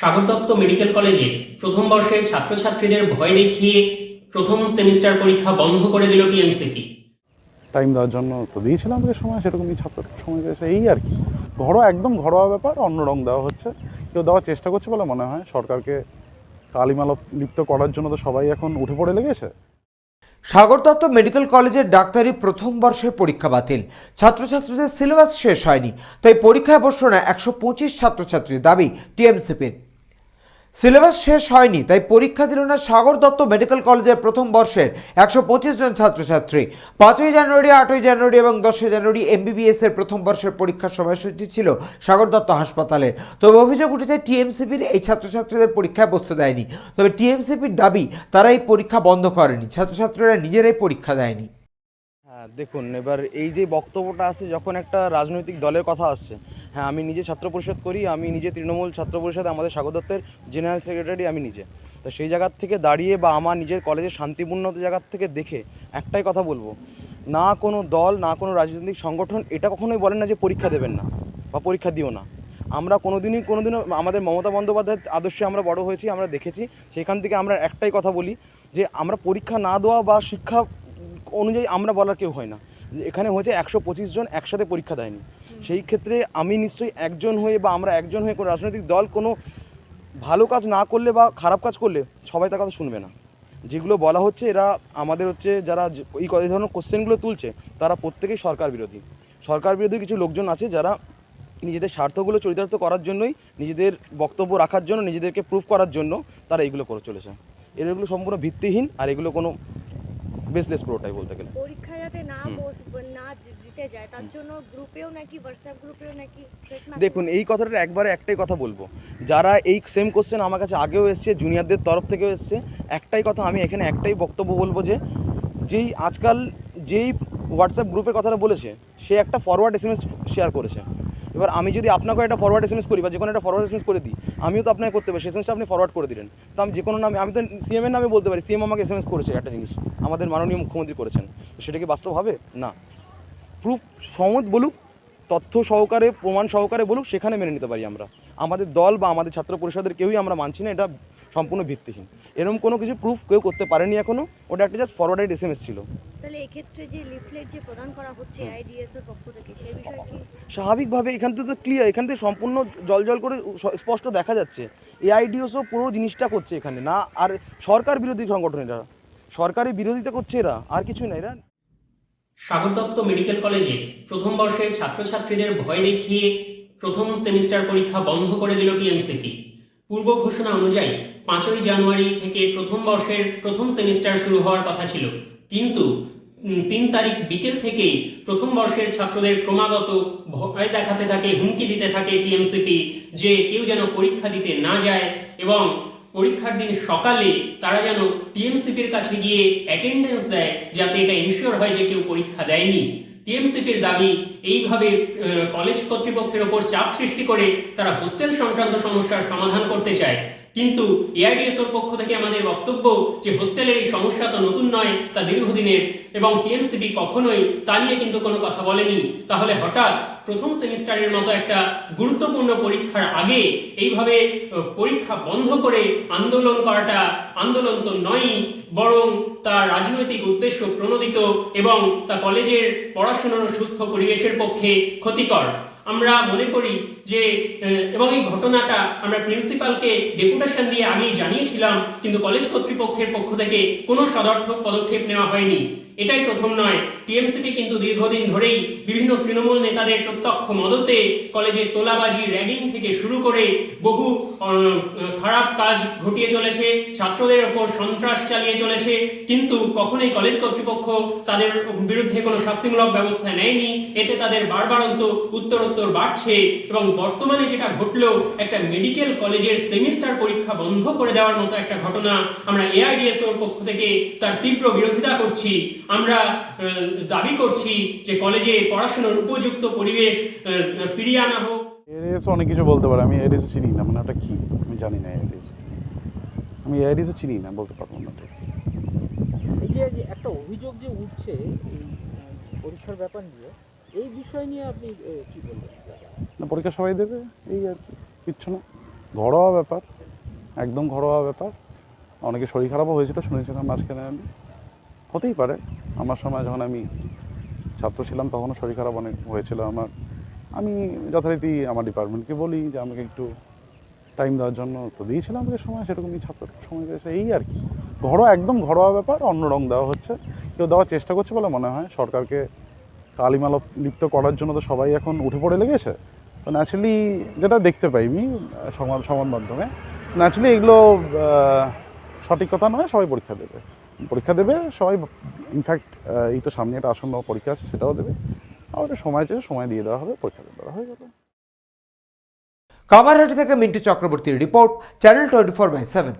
Sagar Dutta medical কলেজে প্রথম বর্ষের ছাত্রছাত্রীদের ভয় দেখিয়ে প্রথম সেমিস্টার পরীক্ষা বন্ধ করে দিল টিএমসিপি। টাইম দেওয়ার জন্য তো দিয়েছিলাম যে সময় সেরকমই ছাত্র সময় দিয়েছে এই আর কি। ঘরোয়া একদম ঘরোয়া ব্যাপার অন্য রং দেওয়া হচ্ছে। কেউ দেওয়ার চেষ্টা করছে বলে মনে হয়। সরকারকে কালিমাল লিপ্ত করার জন্য তো সবাই এখন উঠে পড়ে লেগেছে। সাগর দত্ত মেডিকেল কলেজের ডাক্তারি প্রথম বর্ষের পরীক্ষা বাতিল। ছাত্রছাত্রীদের সিলেবাস শেষ হয়নি। তাই পরীক্ষায় বসল না একশো পঁচিশ ছাত্রছাত্রীর দাবি টিএমসিপির। সিলেবাস শেষ হয়নি, তাই পরীক্ষা দিল না সাগর দত্ত মেডিকেল কলেজের প্রথম বর্ষের একশো পঁচিশ জন ছাত্রছাত্রী। পাঁচই জানুয়ারি, আটই জানুয়ারি এবং দশই জানুয়ারি এমবিবিএস এর প্রথম বর্ষের পরীক্ষার সময়সূচি ছিল সাগর দত্ত হাসপাতালের তবে অভিযোগ উঠেছে টিএমসিপির এই ছাত্রছাত্রীদের পরীক্ষায় বসতে দেয়নি। তবে টিএমসিপির দাবি, তারা এই পরীক্ষা বন্ধ করেনি, ছাত্রছাত্রীরা নিজেরাই পরীক্ষা দেয়নি। হ্যাঁ দেখুন, এবার এই যে বক্তব্যটা আছে যখন একটা রাজনৈতিক দলের কথা আসছে হ্যাঁ আমি নিজে ছাত্র পরিষদ করি, আমি নিজে তৃণমূল ছাত্র পরিষদ আমাদের স্বাগত দত্তের জেনারেল সেক্রেটারি আমি নিজে। তো সেই জায়গার থেকে দাঁড়িয়ে বা আমার নিজের কলেজের শান্তিপূর্ণ জায়গার থেকে দেখে একটাই কথা বলব, না কোনো দল, না কোনো রাজনৈতিক সংগঠন এটা কখনোই বলেন না যে পরীক্ষা দেবেন না বা পরীক্ষা দিও না। আমরা কোনোদিনই, কোনোদিনও আমাদের মমতা বন্দ্যোপাধ্যায়ের আদর্শে আমরা বড় হয়েছি, আমরা দেখেছি, সেখান থেকে আমরা একটাই কথা বলি যে আমরা পরীক্ষা না দেওয়া বা শিক্ষা অনুযায়ী আমরা বলার কেউ হয় না। এখানে হয়েছে একশো পঁচিশ জন একসাথে পরীক্ষা দেয়নি। সেই ক্ষেত্রে আমি নিশ্চয়ই একজন হয়ে বা আমরা একজন হয়ে কোনো রাজনৈতিক দল কোনো ভালো কাজ না করলে বা খারাপ কাজ করলে সবাই তার কথা শুনবে না। যেগুলো বলা হচ্ছে এরা আমাদের হচ্ছে যারা এই ধরনের কোশ্চেনগুলো তুলছে তারা প্রত্যেকেই সরকার বিরোধী। সরকার বিরোধী কিছু লোকজন আছে যারা নিজেদের স্বার্থগুলো চরিতার্থ করার জন্যই নিজেদের বক্তব্য রাখার জন্য নিজেদেরকে প্রুফ করার জন্য তারা এইগুলো করে চলেছে। এগুলো সম্পূর্ণ ভিত্তিহীন আর এগুলো কোনো বেসলেস পুরোটাই বলতে গেলে। পরীক্ষা যাতে না না যায় তার জন্য গ্রুপেও নাকি হোয়াটসঅ্যাপ গ্রুপেও নাকি দেখুন এই কথাটা একবারে একটাই কথা বলব। যারা এই সেম কোশ্চেন আমার কাছে আগেও এসছে জুনিয়রদের তরফ থেকেও এসছে একটাই কথা আমি এখানে একটাই বক্তব্য বলব যে যেই আজকাল যেই হোয়াটসঅ্যাপ গ্রুপের কথাটা বলেছে সে একটা ফরওয়ার্ড এস শেয়ার করেছে। এবার আমি যদি আপনাকেও একটা ফরওয়ার্ড এস করি বা যে কোনো একটা ফরওয়ার্ড এস করে দিই আমিও তো আপনাকে করতে পারি সেই এস আপনি ফরওয়ার্ড করে দিলেন। তো আমি যে কোনো নামে আমি তো সিএম এর নামে বলতে পারি সিএম আমাকে এস এম এস করেছে একটা জিনিস আমাদের মাননীয় মুখ্যমন্ত্রী করেছেন। সেটা কি বাস্তব হবে? না। প্রুফ সমত বলুক তথ্য সহকারে প্রমাণ সহকারে বলুক সেখানে মেনে নিতে পারি আমরা। আমাদের দল বা আমাদের ছাত্র পরিষদের কেউই আমরা মানছি না এটা সম্পূর্ণ ভিত্তিহীন। এরকম কোনো কিছু প্রুফ কেউ করতে পারেনি এখনও ওটা একটা just forwarded S M S ছিল। তাহলে এক্ষেত্রে যে লিফলেট যে প্রদান করা হচ্ছে আইডিএস এর পক্ষ থেকে সেই বিষয়ে কি স্বাভাবিকভাবে এখান থেকে তো ক্লিয়ার এখান থেকে সম্পূর্ণ জল জল করে স্পষ্ট দেখা যাচ্ছে। এআইডিওসও পুরো জিনিসটা করছে এখানে না আর সরকার বিরোধী সংগঠন এরা। সরকারি বিরোধিতা করছে এরা আর কিছুই না এরা সাগর দত্ত মেডিকেল কলেজে প্রথম বর্ষের ছাত্রছাত্রীদের ভয় দেখিয়ে প্রথম সেমিস্টার পরীক্ষা বন্ধ করে দিল টিএমসিপি। পূর্ব ঘোষণা অনুযায়ী পাঁচই জানুয়ারি থেকে প্রথম বর্ষের প্রথম সেমিস্টার শুরু হওয়ার কথা ছিল। কিন্তু তিন তারিখ বিকেল থেকেই প্রথম বর্ষের ছাত্রদের ক্রমাগত ভয় দেখাতে থাকে, হুমকি দিতে থাকে টিএমসিপি যে কেউ যেন পরীক্ষা দিতে না যায় এবং পরীক্ষার দিন সকালে তারা যেন টিএমসিপির কাছে গিয়ে অ্যাটেন্ডেন্স দেয়, যাতে এটা ইনশিওর হয় যে কেউ পরীক্ষা দেয়নি। টিএমসিপির দাবি, এইভাবে কলেজ কর্তৃপক্ষের ওপর চাপ সৃষ্টি করে তারা হোস্টেল সংক্রান্ত সমস্যার সমাধান করতে চায়। কিন্তু এআইডিএস এর পক্ষ থেকে আমাদের বক্তব্য যে হোস্টেলের এই সমস্যা তো নতুন নয়, তা দীর্ঘদিনের এবং টিএমসিপি কখনোই তা নিয়ে কিন্তু কোনো কথা বলেনি। তাহলে হঠাৎ প্রথম সেমিস্টারের মতো একটা গুরুত্বপূর্ণ পরীক্ষার আগে এইভাবে পরীক্ষা বন্ধ করে আন্দোলন করাটা আন্দোলন তো নয়ই, বরং তার রাজনৈতিক উদ্দেশ্য প্রণোদিত এবং তা কলেজের পড়াশোনার সুস্থ পরিবেশের পক্ষে ক্ষতিকর। আমরা মনে করি যে এবং এই ঘটনাটা আমরা প্রিন্সিপালকে ডেপুটেশন দিয়ে আগেই জানিয়েছিলাম, কিন্তু কলেজ কর্তৃপক্ষের পক্ষ থেকে কোনো সদর্থক পদক্ষেপ নেওয়া হয়নি। এটাই প্রথম নয়। টিএমসিপি কিন্তু দীর্ঘদিন ধরেই বিভিন্ন তৃণমূল নেতাদের প্রত্যক্ষ মদতে কলেজে তোলাবাজি, র্যাগিং থেকে শুরু করে বহু খারাপ কাজ ঘটিয়ে চলেছে, ছাত্রদের ওপর সন্ত্রাস চালিয়ে চলেছে। কিন্তু কখনোই কলেজ কর্তৃপক্ষ তাদের বিরুদ্ধে কোনো শাস্তিমূলক ব্যবস্থা নেয়নি। এতে তাদের বারবারন্ত উত্তরোত্তর বাড়ছে এবং বর্তমানে যেটা ঘটলো একটা মেডিকেল কলেজের সেমিস্টার পরীক্ষা বন্ধ করে দেওয়ার মতো একটা ঘটনা আমরা এআইডিএসওর পক্ষ থেকে তার তীব্র বিরোধিতা করছি। আমরা দাবি করছি যে কলেজে পড়াশোনার উপযুক্ত পরিবেশ ফিরিয়ে আনা হোক। এরিস অনেক কিছু বলতে পারে আমি এরিসও চিনি না মানে ওটা কি? আমি জানি না এরিস আমি এরিসও চিনি না বলতে পারব না এই যে যে একটা অভিযোগ যে উঠছে পরীক্ষার ব্যাপার নিয়ে এই বিষয় নিয়ে আপনি কি বলবেন? না পরীক্ষা সবাই দেবে এই আর কি কিচ্ছু না। ঘরোয়া ব্যাপার একদম ঘরোয়া ব্যাপার। অনেকে শরীর খারাপও হয়েছিল শুনেছিলাম মাঝখানে আমি। হতেই পারে। আমার সময় যখন আমি ছাত্র ছিলাম, তখনও শরীর খারাপ অনেক হয়েছিল আমার। আমি যথারীতি আমার ডিপার্টমেন্টকে বলি যে, আমাকে একটু টাইম দেওয়ার জন্য তো দিয়েছিলাম আমাকে সময়, সেরকমই ছাত্র সময় পেয়েছে এই আর কি। ঘরোয়া, একদম ঘরোয়া ব্যাপার, অন্য রং দেওয়া হচ্ছে। কেউ দেওয়ার চেষ্টা করছে বলে মনে হয়। সরকারকে কালিমাল লিপ্ত করার জন্য তো সবাই এখন উঠে পড়ে লেগেছে। তো ন্যাচারালি যেটা দেখতে পাই আমি সংবাদ সংবাদ মাধ্যমে ন্যাচারালি এগুলো সঠিক কথা নয়, সবাই পরীক্ষা দেবে। পরীক্ষা দেবে, সবাই ইনফ্যাক্ট এই তো সামনে একটা আসন্ন পরীক্ষা আছে, সেটাও দেবে। আমাদের সময় চেয়ে সময় দিয়ে দেওয়া হবে, পরীক্ষা দেওয়া হয়ে যাবে। কাবারহাটি থেকে মিন্টু চক্রবর্তীর report channel twenty four by seven